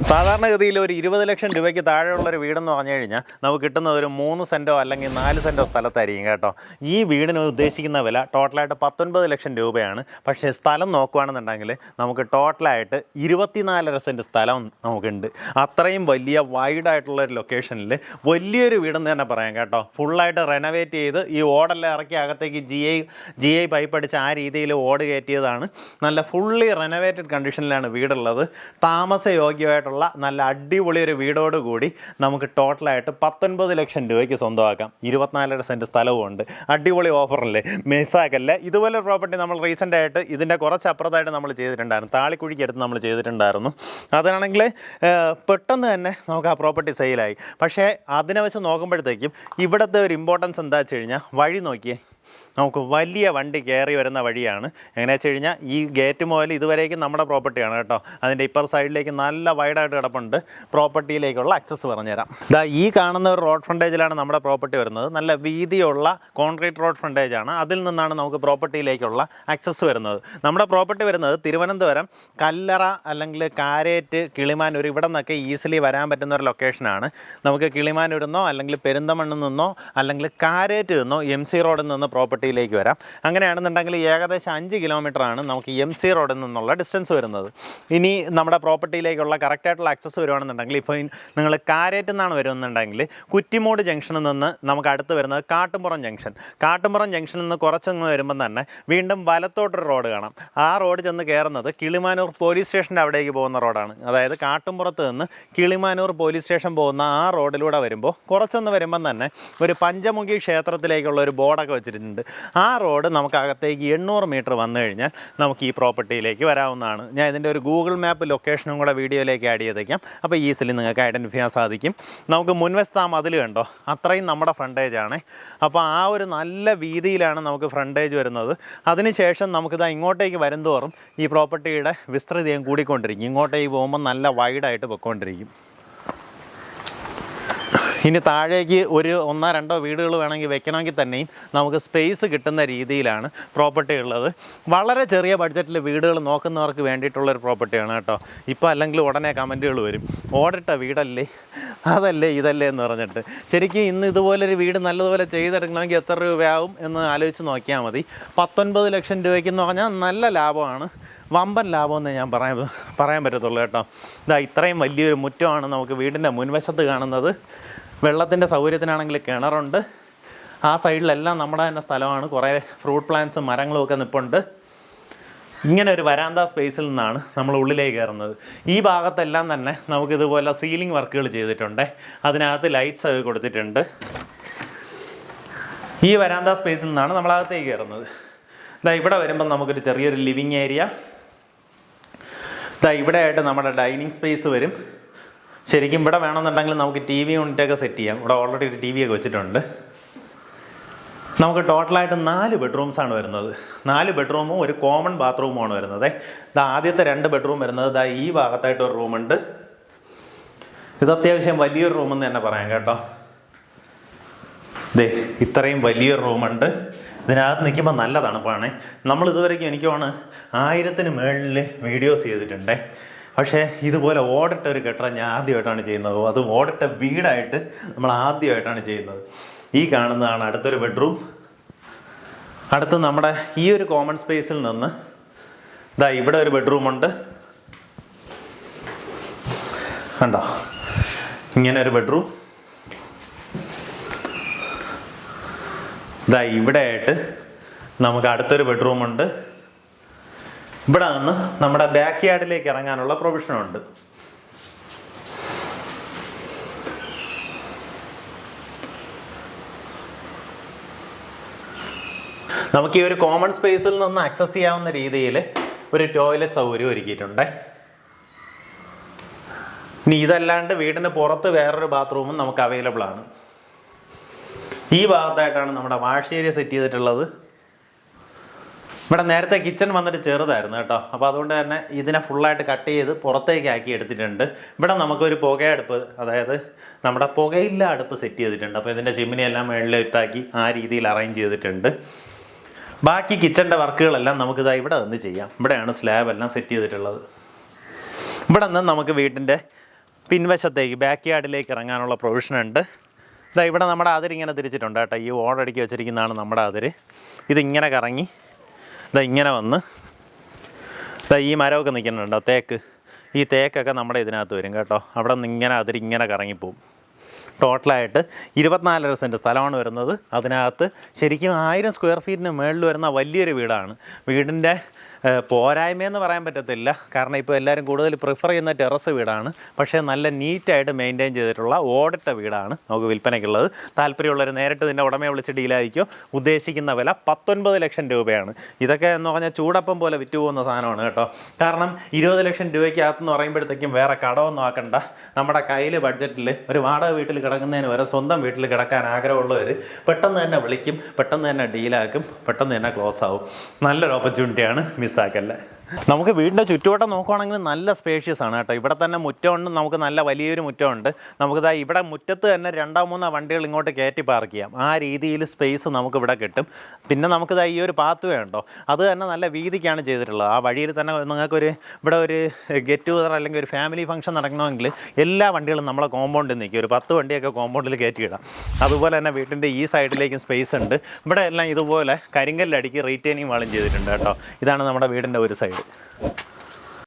സാധാരണഗതിയിൽ ഒരു ഇരുപത് ലക്ഷം രൂപയ്ക്ക് താഴെയുള്ള ഒരു വീടെന്ന് പറഞ്ഞു കഴിഞ്ഞാൽ നമുക്ക് കിട്ടുന്നത് ഒരു മൂന്ന് സെന്റോ അല്ലെങ്കിൽ നാല് സെന്റോ സ്ഥലത്തായിരിക്കും കേട്ടോ. ഈ വീടിന് ഉദ്ദേശിക്കുന്ന വില ടോട്ടലായിട്ട് പത്തൊൻപത് ലക്ഷം രൂപയാണ്. പക്ഷേ സ്ഥലം നോക്കുകയാണെന്നുണ്ടെങ്കിൽ നമുക്ക് ടോട്ടലായിട്ട് ഇരുപത്തിനാലര സെന്റ് സ്ഥലം നമുക്കുണ്ട്. അത്രയും വലിയ വൈഡായിട്ടുള്ള ഒരു ലൊക്കേഷനിൽ വലിയൊരു വീടെന്ന് തന്നെ പറയാം കേട്ടോ. ഫുള്ളായിട്ട് റെനോവേറ്റ് ചെയ്ത് ഈ ഓടെല്ലാം ഇറക്കി അകത്തേക്ക് G I G I pipe അടിച്ച് ആ രീതിയിൽ ഓട് കയറ്റിയതാണ്. നല്ല ഫുള്ളി റെനോവേറ്റഡ് കണ്ടീഷനിലാണ് വീടുള്ളത്. താമസയോഗ്യമായിട്ടുള്ള നല്ല അടിപൊളി ഒരു വീടോട് കൂടി നമുക്ക് ടോട്ടലായിട്ട് പത്തൊൻപത് ലക്ഷം രൂപയ്ക്ക് സ്വന്തമാക്കാം. ഇരുപത്തിനാലര സെന്റ് സ്ഥലവും ഉണ്ട് അടിപൊളി ഓഫറല്ലേ? മിസ്സാക്കല്ലേ? ഇതുപോലെ പ്രോപ്പർട്ടി നമ്മൾ റീസെന്റ് ആയിട്ട് ഇതിന്റെ കുറച്ച് അപ്പുറത്തായിട്ട് നമ്മൾ ചെയ്തിട്ടുണ്ടായിരുന്നു. താളിക്കുഴിക്ക് അടുത്ത് നമ്മൾ ചെയ്തിട്ടുണ്ടായിരുന്നു. അതാണെങ്കിൽ പെട്ടെന്ന് തന്നെ നമുക്ക് ആ പ്രോപ്പർട്ടി സെയിലായി പക്ഷേ അതിനെ വെച്ച് നോക്കുമ്പോഴത്തേക്കും ഇവിടുത്തെ ഒരു ഇമ്പോർട്ടൻസ് എന്താ വെച്ച് കഴിഞ്ഞാൽ വഴി നോക്കിയേ. നമുക്ക് വലിയ വണ്ടി കയറി വരുന്ന വഴിയാണ്. എങ്ങനെയാ വെച്ച് കഴിഞ്ഞാൽ ഈ ഗേറ്റ് മുതൽ ഇതുവരേക്കും നമ്മുടെ പ്രോപ്പർട്ടിയാണ് കേട്ടോ. അതിന്റെ ഇപ്പർ സൈഡിലേക്ക് നല്ല വൈഡായിട്ട് കിടപ്പുണ്ട്. പ്രോപ്പർട്ടിയിലേക്കുള്ള അക്സസ് പറഞ്ഞുതരാം. ഇതാ ഈ കാണുന്ന ഒരു റോഡ് ഫ്രണ്ടേജിലാണ് നമ്മുടെ പ്രോപ്പർട്ടി വരുന്നത്. നല്ല വീതിയുള്ള കോൺക്രീറ്റ് റോഡ് ഫ്രണ്ടേജാണ് അതിൽ നിന്നാണ് നമുക്ക് പ്രോപ്പർട്ടിയിലേക്കുള്ള അക്സസ് വരുന്നത്. നമ്മുടെ പ്രോപ്പർട്ടി വരുന്നത് തിരുവനന്തപുരം കല്ലറ അല്ലെങ്കിൽ കാരേറ്റ് കിളിമാനൂർ ഇവിടെ നിന്നൊക്കെ ഈസിലി വരാൻ പറ്റുന്ന ഒരു ലൊക്കേഷനാണ് നമുക്ക് കിളിമാനൂരിൽ നിന്നോ അല്ലെങ്കിൽ പെരിന്തമണ്ണിൽ നിന്നോ അല്ലെങ്കിൽ കാരേറ്റ് നിന്നോ എം സി റോഡിൽ നിന്ന് പ്രോപ്പർട്ടിയിലേക്ക് വരാം. അങ്ങനെയാണെന്നുണ്ടെങ്കിൽ ഏകദേശം അഞ്ച് ആണ് നമുക്ക് എം സി റോഡിൽ നിന്നുള്ള ഡിസ്റ്റൻസ് വരുന്നത്. ഇനി നമ്മുടെ പ്രോപ്പർട്ടിയിലേക്കുള്ള കറക്റ്റായിട്ടുള്ള ആക്സസ് വരുവാണെന്നുണ്ടെങ്കിൽ ഇപ്പോൾ നിങ്ങൾ കാരേറ്റ് നിന്നാണ് വരുന്നുണ്ടെങ്കിൽ കുറ്റിമൂട് ജംഗ്ഷനിൽ നിന്ന് നമുക്ക് അടുത്ത് വരുന്നത് കാട്ടുംപുറം ജംഗ്ഷൻ കാട്ടുംപുറം ജംഗ്ഷനിൽ നിന്ന് കുറച്ചങ്ങ് വരുമ്പം തന്നെ വീണ്ടും വലത്തോട്ടൊരു റോഡ് കാണാം. ആ റോഡ് ചെന്ന് കയറുന്നത് കിളിമാനൂർ പോലീസ് സ്റ്റേഷന്റെ അവിടേക്ക് പോകുന്ന റോഡാണ് അതായത് കാട്ടുംപുറത്ത് നിന്ന് കിളിമാനൂർ പോലീസ് സ്റ്റേഷൻ പോകുന്ന ആ റോഡിലൂടെ വരുമ്പോൾ കുറച്ചൊന്ന് വരുമ്പം തന്നെ ഒരു പഞ്ചമുഖി ക്ഷേത്രത്തിലേക്കുള്ള ഒരു ബോർഡൊക്കെ വെച്ചിട്ടുണ്ട്. ആ റോഡ് നമുക്ക് അകത്തേക്ക് എണ്ണൂറ് മീറ്റർ വന്നു കഴിഞ്ഞാൽ നമുക്ക് ഈ പ്രോപ്പർട്ടിയിലേക്ക് വരാവുന്നതാണ്. ഞാൻ ഇതിന്റെ ഒരു ഗൂഗിൾ മാപ്പ് ലൊക്കേഷനും കൂടെ വീഡിയോയിലേക്ക് ആഡ് ചെയ്തേക്കാം. അപ്പോൾ ഈസിലി നിങ്ങൾക്ക് ഐഡന്റിഫൈ ചെയ്യാൻ സാധിക്കും. നമുക്ക് മുൻവശത്ത് ആ മതിൽ കണ്ടോ അത്രയും നമ്മുടെ ഫ്രണ്ടേജ് ആണ്. അപ്പോൾ ആ ഒരു നല്ല വീതിയിലാണ് നമുക്ക് ഫ്രണ്ടേജ് വരുന്നത്. അതിനുശേഷം നമുക്കിത് ഇങ്ങോട്ടേക്ക് വരും തോറും ഈ പ്രോപ്പർട്ടിയുടെ വിസ്തൃതിയും കൂടിക്കൊണ്ടിരിക്കും. ഇങ്ങോട്ടേക്ക് പോകുമ്പോൾ നല്ല വൈഡായിട്ട് പൊയ്ക്കൊണ്ടിരിക്കും. ഇനി താഴേക്ക് ഒരു ഒന്നോ രണ്ടോ വീടുകൾ വേണമെങ്കിൽ വെക്കണമെങ്കിൽ തന്നെയും നമുക്ക് സ്പേസ് കിട്ടുന്ന രീതിയിലാണ് പ്രോപ്പർട്ടി ഉള്ളത്. വളരെ ചെറിയ ബഡ്ജറ്റിൽ വീടുകൾ നോക്കുന്നവർക്ക് വേണ്ടിയിട്ടുള്ളൊരു പ്രോപ്പർട്ടിയാണ് കേട്ടോ. ഇപ്പോൾ അല്ലെങ്കിൽ ഉടനെ കമന്റുകൾ വരും. ഓടിട്ട വീടല്ലേ? അതല്ലേ ഇതല്ലേ എന്ന് പറഞ്ഞിട്ട്. ശരിക്കും ഇന്ന് ഇതുപോലൊരു വീട് നല്ലതുപോലെ ചെയ്തെടുക്കണമെങ്കിൽ എത്ര രൂപയാവും എന്ന് ആലോചിച്ച് നോക്കിയാൽ മതി. പത്തൊൻപത് ലക്ഷം രൂപയ്ക്ക് എന്ന് പറഞ്ഞാൽ നല്ല ലാഭമാണ്. വമ്പൻ ലാഭമെന്ന് ഞാൻ പറയാൻ പറയാൻ പറ്റത്തുള്ളൂ കേട്ടോ. ഇതാ ഇത്രയും വലിയൊരു മുറ്റമാണ് നമുക്ക് വീടിന്റെ മുൻവശത്ത് കാണുന്നത്. വെള്ളത്തിന്റെ സൗകര്യത്തിനാണെങ്കിൽ കിണറുണ്ട്. ആ സൈഡിലെല്ലാം നമ്മുടെ തന്നെ സ്ഥലമാണ്. കുറേ ഫ്രൂട്ട് പ്ലാന്റ്സും മരങ്ങളും ഒക്കെ നിൽപ്പുണ്ട് ഇങ്ങനെ ഒരു വരാന്ത സ്പേസിൽ നിന്നാണ് നമ്മൾ ഉള്ളിലേക്ക് കയറുന്നത്. ഈ ഭാഗത്തെല്ലാം തന്നെ നമുക്കിതുപോലെ സീലിംഗ് വർക്കുകൾ ചെയ്തിട്ടുണ്ട്. അതിനകത്ത് ലൈറ്റ്സ് ഒക്കെ കൊടുത്തിട്ടുണ്ട്. ഈ വരാന്ത സ്പേസിൽ നിന്നാണ് നമ്മൾ അകത്തേക്ക് കയറുന്നത്. ഇതാ ഇവിടെ വരുമ്പം നമുക്കൊരു ചെറിയൊരു ലിവിങ് ഏരിയ ഇതാ ഇവിടെ ആയിട്ട് നമ്മുടെ ഡൈനിങ് സ്പേസ് വരും. ശരിക്കും ഇവിടെ വേണമെന്നുണ്ടെങ്കിൽ നമുക്ക് ടി വി യൂണിറ്റൊക്കെ സെറ്റ് ചെയ്യാം. ഇവിടെ ഓൾറെഡി ഒരു ടി വി ഒക്കെ വെച്ചിട്ടുണ്ട്. നമുക്ക് ടോട്ടലായിട്ട് നാല് ബെഡ്റൂംസാണ് വരുന്നത്. നാല് ബെഡ്റൂമും ഒരു കോമൺ ബാത്റൂമുമാണ് വരുന്നത്. ഇത് ആദ്യത്തെ രണ്ട് ബെഡ്റൂം വരുന്നത് ഇതാ ഈ ഭാഗത്തായിട്ട് ഒരു റൂമുണ്ട് ഇത് അത്യാവശ്യം വലിയൊരു റൂമെന്ന് തന്നെ പറയാം കേട്ടോ. ദേ ഇത്രയും വലിയൊരു റൂമുണ്ട് ഇതിനകത്ത് നിൽക്കുമ്പോൾ നല്ല തണുപ്പാണ്. നമ്മൾ ഇതുവരെയ്ക്കും എനിക്ക് തോന്നുന്നു ആയിരത്തിന് മുകളിൽ വീഡിയോസ് ചെയ്തിട്ടുണ്ടേ. പക്ഷേ ഇതുപോലെ ഓടിട്ട ഒരു കെട്ടിടം ഞാൻ ആദ്യമായിട്ടാണ് ചെയ്യുന്നത്. അതും ഓടിട്ട വീടായിട്ട് നമ്മൾ ആദ്യമായിട്ടാണ് ചെയ്യുന്നത്. ഈ കാണുന്നതാണ് അടുത്തൊരു ബെഡ്റൂം. അടുത്ത് നമ്മുടെ ഈ ഒരു കോമൺ സ്പേസിൽ നിന്ന് ഇതാ ഇവിടെ ഒരു ബെഡ്റൂമുണ്ട്. കണ്ടോ? ഇങ്ങനെ ഒരു ബെഡ്റൂം. ഇതാ ഇവിടെ ആയിട്ട് നമുക്ക് അടുത്തൊരു ബെഡ്റൂമുണ്ട്. ഇവിടെ നിന്ന് നമ്മുടെ ബാക്ക് യാർഡിലേക്ക് ഇറങ്ങാനുള്ള പ്രൊവിഷനുണ്ട് നമുക്ക് ഈ ഒരു കോമൺ സ്പേസിൽ നിന്ന് ആക്സസ് ചെയ്യാവുന്ന രീതിയിൽ ഒരു ടോയ്ലറ്റ് സൗകര്യം ഒരുക്കിയിട്ടുണ്ട്. ഇനി ഇതല്ലാണ്ട് വീടിന് പുറത്ത് വേറൊരു ബാത്റൂമും നമുക്ക് അവൈലബിൾ ആണ്. ഈ ഭാഗത്തായിട്ടാണ് നമ്മുടെ വാഷ് ഏരിയ സെറ്റ് ചെയ്തിട്ടുള്ളത്. ഇവിടെ നേരത്തെ കിച്ചൺ വന്നിട്ട് ചെറുതായിരുന്നു കേട്ടോ. അപ്പോൾ അതുകൊണ്ട് തന്നെ ഇതിനെ ഫുള്ളായിട്ട് കട്ട് ചെയ്ത് പുറത്തേക്ക് ആക്കി എടുത്തിട്ടുണ്ട്. ഇവിടെ നമുക്കൊരു പുകയടുപ്പ് അതായത് നമ്മുടെ പുകയില്ല അടുപ്പ് സെറ്റ് ചെയ്തിട്ടുണ്ട്. അപ്പോൾ ഇതിന്റെ ചിമ്മിനിയെല്ലാം എല്ലാം മുകളിലിട്ടാക്കി ആ രീതിയിൽ അറേഞ്ച് ചെയ്തിട്ടുണ്ട്. ബാക്കി കിച്ചന്റെ വർക്കുകളെല്ലാം നമുക്കിതാ ഇവിടെ നിന്ന് ചെയ്യാം. ഇവിടെയാണ് സ്ലാബ് എല്ലാം സെറ്റ് ചെയ്തിട്ടുള്ളത്. ഇവിടെ നിന്ന് നമുക്ക് വീട്ടിന്റെ പിൻവശത്തേക്ക് ബാക്ക് യാർഡിലേക്ക് ഇറങ്ങാനുള്ള പ്രൊവിഷൻ ഉണ്ട്. ഇതാ ഇവിടെ നമ്മുടെ അതിരിങ്ങനെ തിരിച്ചിട്ടുണ്ട് കേട്ടോ. ഈ ഓടടിക്ക് വെച്ചിരിക്കുന്നതാണ് നമ്മുടെ അതിര്. ഇതിങ്ങനെ കറങ്ങി ഇതാ ഇങ്ങനെ വന്ന്. ഇതാ ഈ മരമൊക്കെ നിൽക്കുന്നുണ്ടോ? തേക്ക്. ഈ തേക്കൊക്കെ നമ്മുടെ ഇതിനകത്ത് വരും കേട്ടോ. അവിടെ നിന്ന് ഇങ്ങനെ അതിരിങ്ങനെ കറങ്ങിപ്പോവും. ടോട്ടലായിട്ട് ഇരുപത്തിനാലര സെന്റ് സ്ഥലമാണ് വരുന്നത്. അതിനകത്ത് ശരിക്കും ആയിരം സ്ക്വയർ ഫീറ്റിന് മുകളിൽ വരുന്ന വലിയൊരു വീടാണ്. വീടിന്റെ പോരായ്മയെന്ന് പറയാൻ പറ്റത്തില്ല. കാരണം ഇപ്പോൾ എല്ലാവരും കൂടുതൽ പ്രിഫർ ചെയ്യുന്ന ടെറസ് വീടാണ്. പക്ഷേ നല്ല നീറ്റായിട്ട് മെയിന്റെയിൻ ചെയ്തിട്ടുള്ള ഓടിട്ട വീടാണ് നമുക്ക് വിൽപ്പനയ്ക്കുള്ളത്. താല്പര്യമുള്ളവർ നേരിട്ട് ഇതിന്റെ ഉടമയെ വിളിച്ച് ഡീലായിരിക്കും ഉദ്ദേശിക്കുന്ന വില പത്തൊൻപത് ലക്ഷം രൂപയാണ്. ഇതൊക്കെ എന്ന് പറഞ്ഞാൽ ചൂടപ്പം പോലെ വിറ്റ് പോകുന്ന സാധനമാണ് കേട്ടോ. കാരണം ഇരുപത് ലക്ഷം രൂപയ്ക്കകത്തെന്ന് പറയുമ്പോഴത്തേക്കും വേറെ കടമൊന്നും ആക്കണ്ട. നമ്മുടെ കയ്യിൽ ബഡ്ജറ്റിൽ ഒരു വാടക വീട്ടിൽ കിടക്കുന്നതിന് വരെ സ്വന്തം വീട്ടിൽ കിടക്കാൻ ആഗ്രഹമുള്ളവർ പെട്ടെന്ന് തന്നെ വിളിക്കും പെട്ടെന്ന് തന്നെ ഡീലാക്കും പെട്ടെന്ന് തന്നെ ക്ലോസ് ആവും. നല്ലൊരു ഓപ്പർച്യൂണിറ്റിയാണ് മിസ്സാക്കല്ലേ നമുക്ക് വീടിന്റെ ചുറ്റുവട്ടം നോക്കുവാണെങ്കിൽ നല്ല സ്പേഷ്യസ് ആണ് കേട്ടോ. ഇവിടെ തന്നെ മുറ്റമുണ്ട് നമുക്ക് നല്ല വലിയൊരു മുറ്റമുണ്ട്. നമുക്കിതാ ഇവിടെ മുറ്റത്ത് തന്നെ രണ്ടോ മൂന്നോ വണ്ടികൾ ഇങ്ങോട്ട് കയറ്റി പാർക്ക് ചെയ്യാം. ആ രീതിയിൽ സ്പേസ് നമുക്ക് ഇവിടെ കിട്ടും. പിന്നെ നമുക്കിതാ ഈ ഒരു പാത്ത് വേണ്ടോ അത് തന്നെ നല്ല വീതിക്കാണ് ചെയ്തിട്ടുള്ളത്. ആ വഴിയിൽ തന്നെ നിങ്ങൾക്കൊരു ഇവിടെ ഒരു ഗെറ്റ് ടുഗദർ അല്ലെങ്കിൽ ഒരു ഫാമിലി ഫംഗ്ഷൻ നടക്കണമെങ്കിൽ എല്ലാ വണ്ടികളും നമ്മളെ കോമ്പൗണ്ടിൽ നിൽക്കും. ഒരു പത്ത് വണ്ടിയൊക്കെ കോമ്പൗണ്ടിൽ കയറ്റിയിടാം അതുപോലെ തന്നെ വീട്ടിന്റെ ഈ സൈഡിലേക്കും സ്പേസ് ഉണ്ട്. ഇവിടെ എല്ലാം ഇതുപോലെ കരിങ്കല്ലടിക്ക് റീറ്റെയിനിങ് വാളും ചെയ്തിട്ടുണ്ട് കേട്ടോ. ഇതാണ് നമ്മുടെ വീടിന്റെ ഒരു സൈഡ് it.